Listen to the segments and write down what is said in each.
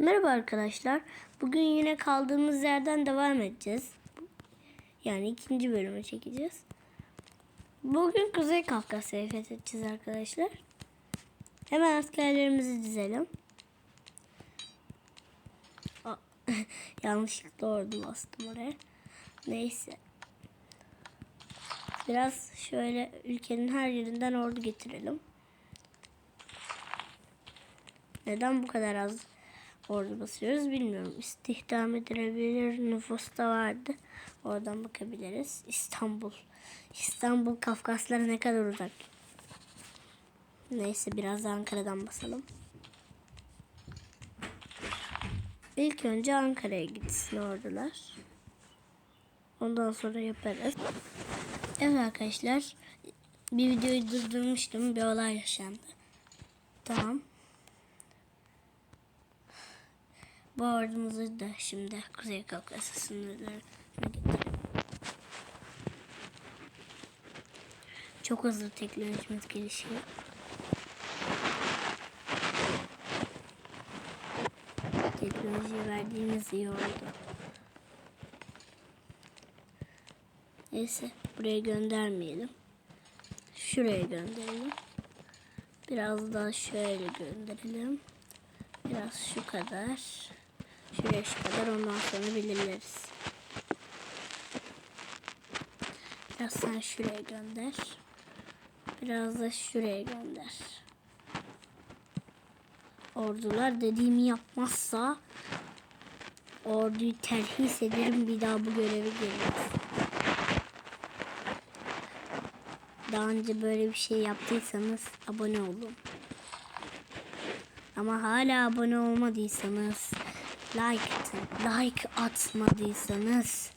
Merhaba arkadaşlar. Bugün yine kaldığımız yerden devam edeceğiz. Yani ikinci bölümü çekeceğiz. Bugün Kuzey Kafkasya'yı fethedeceğiz arkadaşlar. Hemen askerlerimizi dizelim. Aa, Yanlışlıkla ordu bastım oraya. Neyse. Biraz şöyle ülkenin her yerinden ordu getirelim. Neden bu kadar az ordu basıyoruz bilmiyorum. İstihdam edilebilir nüfus da vardı. Oradan bakabiliriz. İstanbul. İstanbul Kafkaslara ne kadar uzak. Neyse biraz da Ankara'dan basalım. İlk önce Ankara'ya gitsin ordular. Ondan sonra yaparız. Evet arkadaşlar. Bir videoyu durdurmuştum. Bir olay yaşandı. Tamam. Bu ordumuzu da şimdi Kuzey Kafkasya sınırlarına getirelim. Çok hızlı teknolojimiz gelişiyor. Teknolojiye verdiğimiz iyi oldu. Neyse buraya göndermeyelim. Şuraya gönderelim. Biraz daha şöyle gönderelim. Biraz şu kadar. Şu kadar ondan sonra belirleriz. Biraz sen şuraya gönder. Biraz da şuraya gönder. Ordular dediğimi yapmazsa orduyu terhis ederim bir daha bu görevi gelmez. Daha önce böyle bir şey yaptıysanız abone olun. Ama hala abone olmadıysanız like. Like atmadıysanız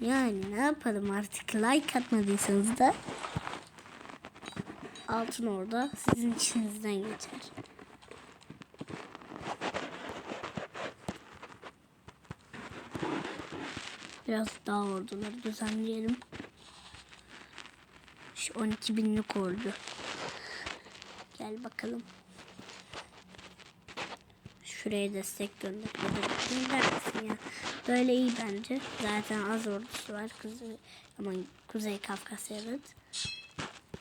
yani ne yapalım artık like atmadıysanız da altın orada sizin içinizden geçer. Biraz daha orduları düzenleyelim. Şu 12 binlik ordu. Gel bakalım. Şuraya destek gönder. Gönder ya? Böyle iyi bence. Zaten az ordusu var. Kuzey, ama Kuzey Kafkasya'da.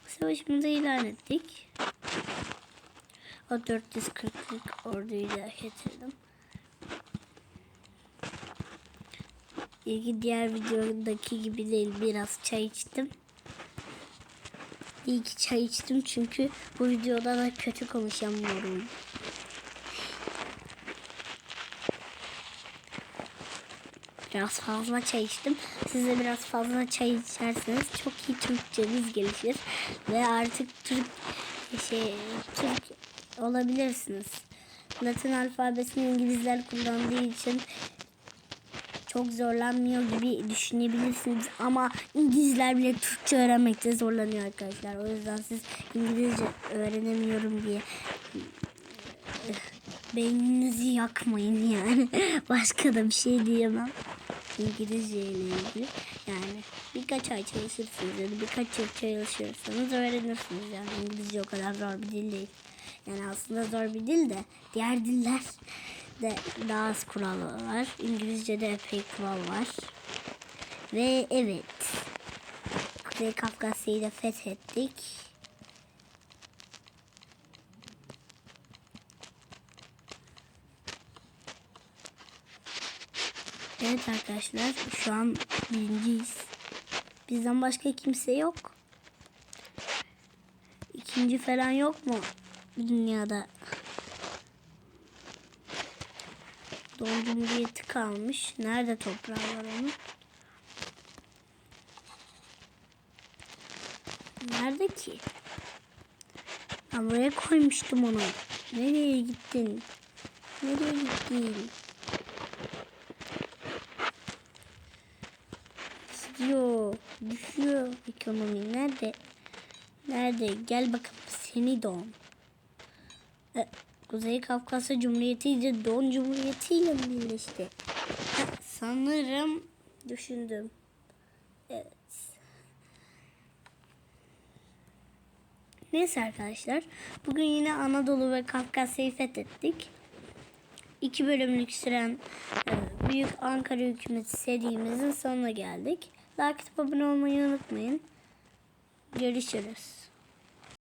Savaşımızı ilan ettik. O 440'lık orduyu da getirdim. İlgi diğer videodaki gibi değil. Biraz çay içtim. İyi ki çay içtim çünkü bu videoda da kötü konuşamıyorum. Biraz fazla çay içtim. Siz de biraz fazla çay içerseniz çok iyi Türkçeniz gelişir. Ve artık Türk şey Türk olabilirsiniz. Latin alfabesini İngilizler kullandığı için çok zorlanmıyor gibi düşünebilirsiniz ama İngilizler bile Türkçe öğrenmekte zorlanıyor arkadaşlar. O yüzden siz İngilizce öğrenemiyorum diye beyninizi yakmayın yani. Başka da bir şey diyemem. İngilizce ile ilgili. Yani birkaç ay çalışırsınız ya da birkaç yıl çalışırsanız öğrenirsiniz. Yani İngilizce o kadar zor bir dil değil. Yani aslında zor bir dil de diğer diller de daha az kural var. İngilizce'de epey kural var. Ve evet. Kuzey Kafkasya'yı da fethettik. Evet arkadaşlar şu an birinciyiz. Bizden başka kimse yok. İkinci falan yok mu dünyada? Doğum Cumhuriyeti kalmış. Nerede toprağı var onun? Nerede ki? Ben buraya koymuştum onu. Nereye gittin? Nereye gittin? Düşüyor ekonomi. Nerede? Nerede? Gel bakalım seni don. E, Kuzey Kafkasya Cumhuriyeti ile Don Cumhuriyeti ile birleşti? Ha, sanırım düşündüm. Evet. Neyse arkadaşlar. Bugün yine Anadolu ve Kafkasya'yı fethettik. iki bölümlük süren e, Büyük Ankara Hükümeti serimizin sonuna geldik. Like abone olmayı unutmayın. Görüşürüz.